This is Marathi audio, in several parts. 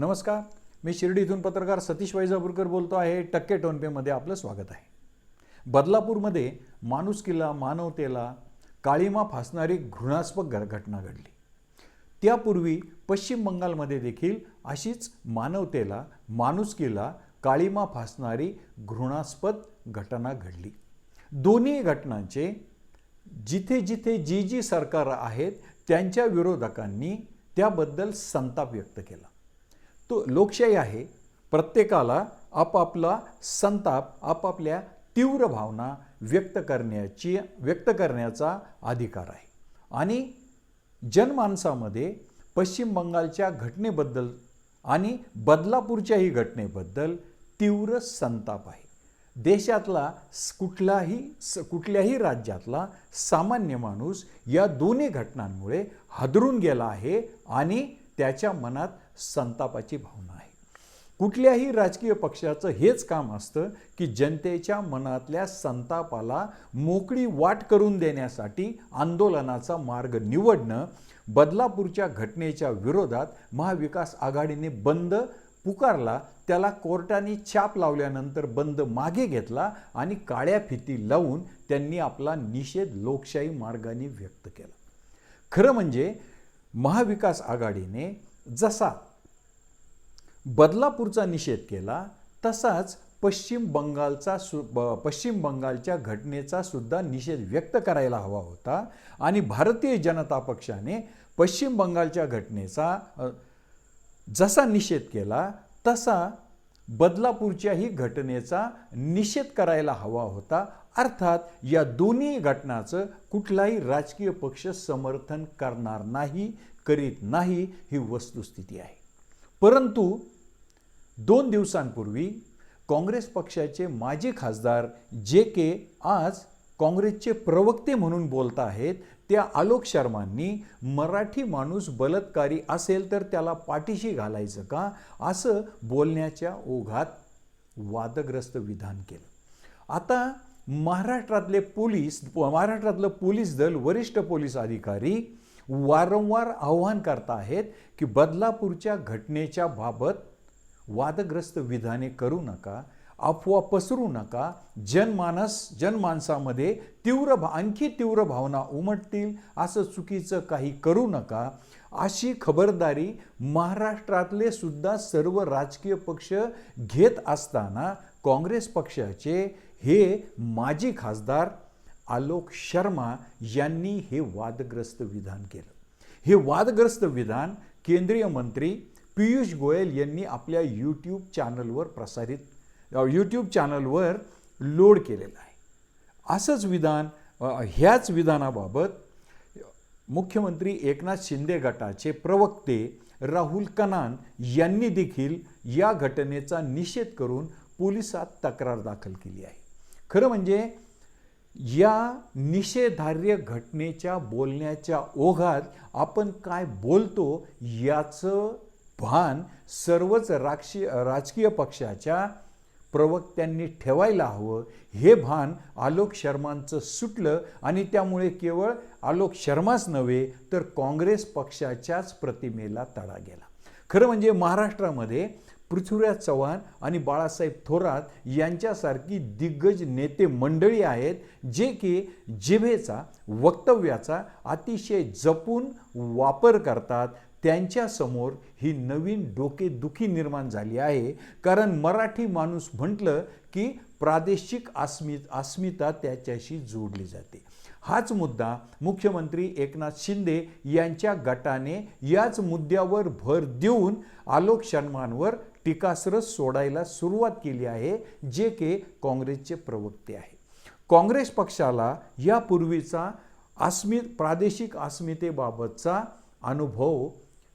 नमस्कार मी शिर्डी इथून पत्रकार सतीश वैजापूरकर बोलतो आहे. टक्के टोनपेमध्ये आपलं स्वागत आहे. बदलापूरमध्ये माणुसकीला मानवतेला काळीमा फासणारी घृणास्पद घ- घटना घडली. त्यापूर्वी पश्चिम बंगालमध्ये देखील अशीच मानवतेला माणुसकीला काळीमा फासणारी घृणास्पद घटना घडली. दोन्ही घटनांचे जिथे जिथे जी जी सरकार आहेत त्यांच्या विरोधकांनी त्याबद्दल संताप व्यक्त केला. तो लोकशाही आहे. प्रत्येकाला आपापला संताप आपापल्या तीव्र भावना व्यक्त करण्याची व्यक्त करण्याचा अधिकार आहे. आणि जनमानसामध्ये पश्चिम बंगालच्या घटनेबद्दल आणि बदलापूरच्याही घटनेबद्दल तीव्र संताप आहे. देशातला कुठलाही स कुठल्याही राज्यातला सामान्य माणूस या दोन्ही घटनांमुळे हादरून गेला आहे आणि त्याच्या मनात संतापाची भावना आहे. कुठल्याही राजकीय पक्षाचं हेच काम असतं की जनतेच्या मनातल्या संतापाला मोकळी वाट करून देण्यासाठी आंदोलनाचा मार्ग निवडणं बदलापूरच्या घटनेच्या विरोधात महाविकास आघाडीने बंद पुकारला त्याला कोर्टाने छाप लावल्यानंतर बंद मागे घेतला आणि काळ्या फिती लावून त्यांनी आपला निषेध लोकशाही मार्गाने व्यक्त केला. खरं म्हणजे महाविकास आघाडीने जसा बदलापूरचा निषेध केला तसाच पश्चिम बंगालचा सु पश्चिम बंगालच्या घटनेचा सुद्धा निषेध व्यक्त करायला हवा होता. आणि भारतीय जनता पक्षाने पश्चिम बंगालच्या घटनेचा जसा निषेध केला तसा बदलापूरच्याही घटनेचा निषेध करायला हवा होता. अर्थात या दोन्ही घटनाचं कुठलाही राजकीय पक्ष समर्थन करणार नाही करीत नाही ही वस्तुस्थिती आहे. परंतु दोन दिवसांपूर्वी काँग्रेस पक्षाचे माजी खासदार जे के आज काँग्रेसचे प्रवक्ते म्हणून बोलत आहेत त्या आलोक शर्मांनी मराठी माणूस बलात्कारी असेल तर त्याला पाठीशी घालायचं का? असं बोलण्याच्या ओघात वादग्रस्त विधान केलं. आता महाराष्ट्रातले पोलीस महाराष्ट्रातलं पोलीस दल वरिष्ठ पोलीस अधिकारी वारंवार आव्हान करत आहेत की बदलापूरच्या घटनेच्या बाबत वादग्रस्त विधाने करू नका. अफवा पसरू नका. जनमानस जनमानसामध्ये तीव्र भा आणखी तीव्र भावना उमटतील. असं चुकीचं काही करू नका. अशी खबरदारी महाराष्ट्रातले सुद्धा सर्व राजकीय पक्ष घेत असताना काँग्रेस पक्षाचे हे माजी खासदार आलोक शर्मा यांनी हे वादग्रस्त विधान केलं. हे वादग्रस्त विधान केंद्रीय मंत्री पियुष गोयल यांनी आपल्या यूट्यूब चॅनलवर प्रसारित यूट्यूब चॅनलवर लोड केलेलं आहे. असंच विधान ह्याच विधानाबाबत मुख्यमंत्री एकनाथ शिंदे गटाचे प्रवक्ते राहुल कनान यांनी देखील या घटनेचा निषेध करून पोलिसात तक्रार दाखल केली आहे. खरं म्हणजे या निषेधार्य घटनेच्या बोलण्याच्या ओघात आपण काय बोलतो याचं भान सर्वच राक्षी राजकीय पक्षाच्या प्रवक्त्यांनी ठेवायला हवं. हे भान आलोक शर्मांचं सुटलं आणि त्यामुळे केवळ आलोक शर्माच नव्हे तर काँग्रेस पक्षाच्याच प्रतिमेला तडा गेला. खरं म्हणजे महाराष्ट्रामध्ये पृथ्वीराज चव्हाण आणि बाळासाहेब थोरात यांच्यासारखी दिग्गज नेते मंडळी आहेत जे की जिभेचा वक्तव्याचा अतिशय जपून वापर करतात त्यांच्यासमोर ही नवीन डोकेदुखी निर्माण झाली आहे. कारण मराठी माणूस म्हटलं की प्रादेशिक अस्मि अस्मिता त्याच्याशी जोडली जाते. हाच मुद्दा मुख्यमंत्री एकनाथ शिंदे यांच्या गटाने याच मुद्द्यावर भर देऊन आलोक शर्मांवर टीकास्त्र सोडायला सुरुवात केली आहे जे के काँग्रेसचे प्रवक्ते आहे काँग्रेस पक्षाला यापूर्वीचा अस्मि प्रादेशिक अस्मितेबाबतचा अनुभव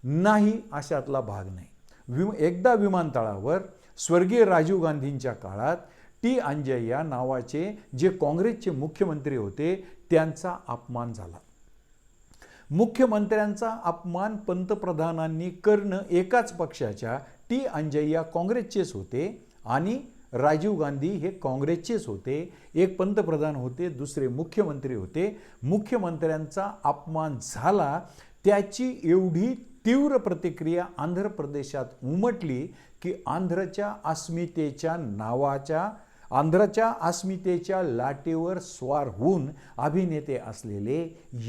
नाही अशातला भाग नाही. विम एकदा विमानतळावर स्वर्गीय राजीव गांधींच्या काळात टी. अंजय्या नावाचे जे काँग्रेसचे मुख्यमंत्री होते त्यांचा अपमान झाला. मुख्यमंत्र्यांचा अपमान पंतप्रधानांनी करणं एकाच पक्षाच्या टी. अंजय्या काँग्रेसचेच होते आणि राजीव गांधी हे काँग्रेसचेच होते. एक पंतप्रधान होते दुसरे मुख्यमंत्री होते. मुख्यमंत्र्यांचा अपमान झाला त्याची एवढी तीव्र प्रतिक्रिया आंध्र प्रदेशात उमटली की आंध्रच्या अस्मितेच्या नावाच्या आंध्रच्या अस्मितेच्या लाटेवर स्वार होऊन अभिनेते असलेले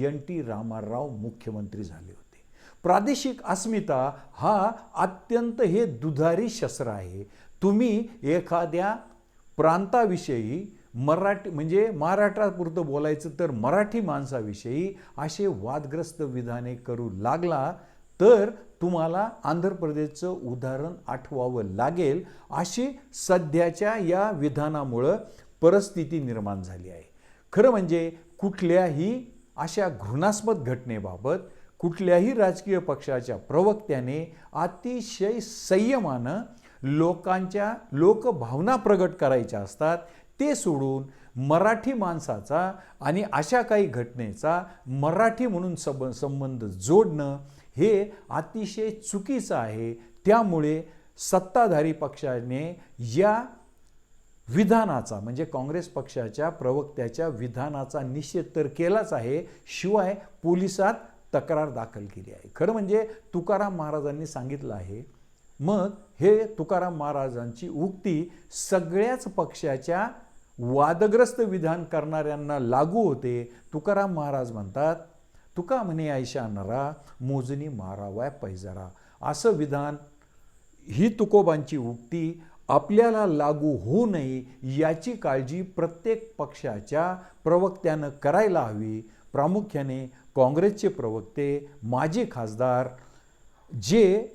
एन टी रामाराव मुख्यमंत्री झाले होते. प्रादेशिक अस्मिता हा अत्यंत हे दुधारी शस्त्र आहे. तुम्ही एखाद्या प्रांताविषयी मराठी म्हणजे महाराष्ट्रापुरतं बोलायचं तर मराठी माणसाविषयी असे वादग्रस्त विधाने करू लागला तर तुम्हाला आंध्र प्रदेशचं उदाहरण आठवावं लागेल. अशी सध्याच्या या विधानामुळं परिस्थिती निर्माण झाली आहे. खरं म्हणजे कुठल्याही अशा घृणास्पद घटनेबाबत कुठल्याही राजकीय पक्षाच्या प्रवक्त्याने अतिशय संयमानं लोकांच्या लोकभावना प्रगट करायच्या असतात. ते सोडून मराठी माणसाचा आणि अशा काही घटनेचा मराठी म्हणून सब संबंध जोडणं हे अतिशय चुकीचं आहे. त्यामुळे सत्ताधारी पक्षाने या विधानाचा म्हणजे काँग्रेस पक्षाच्या प्रवक्त्याच्या विधानाचा निषेध तर केलाच आहे शिवाय पोलिसात तक्रार दाखल केली आहे. खरं म्हणजे तुकाराम महाराजांनी सांगितलं आहे मग हे तुकाराम महाराजांची उक्ती सगळ्याच पक्षाच्या वादग्रस्त विधान करणाऱ्यांना लागू होते. तुकाराम महाराज म्हणतात तुका म्हणे ऐशा नरा मोजणी मारावाय पैजारा. असं विधान ही तुकोबांची उक्ती आपल्याला लागू होऊ नये याची काळजी प्रत्येक पक्षाच्या प्रवक्त्यानं करायला हवी. प्रामुख्याने काँग्रेसचे प्रवक्ते माजी खासदार जे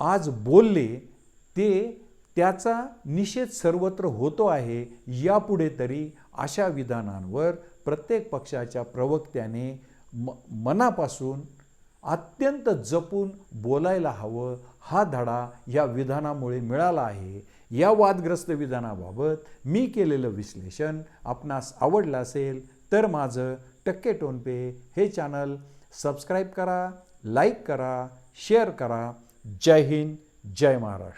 आज बोलले ते त्याचा निषेध सर्वत्र होतो आहे यापुढे तरी अशा विधानांवर प्रत्येक पक्षाच्या प्रवक्त्याने म मनापासून अत्यंत जपून बोलायला हवं. हा धडा या विधानामुळे मिळाला आहे. या वादग्रस्त विधानाबाबत मी केलेलं विश्लेषण आपणास आवडलं असेल तर माझं टक्के टोनपे हे चॅनल सबस्क्राईब करा लाईक करा शेअर करा. जय हिंद जय महाराष्ट्र.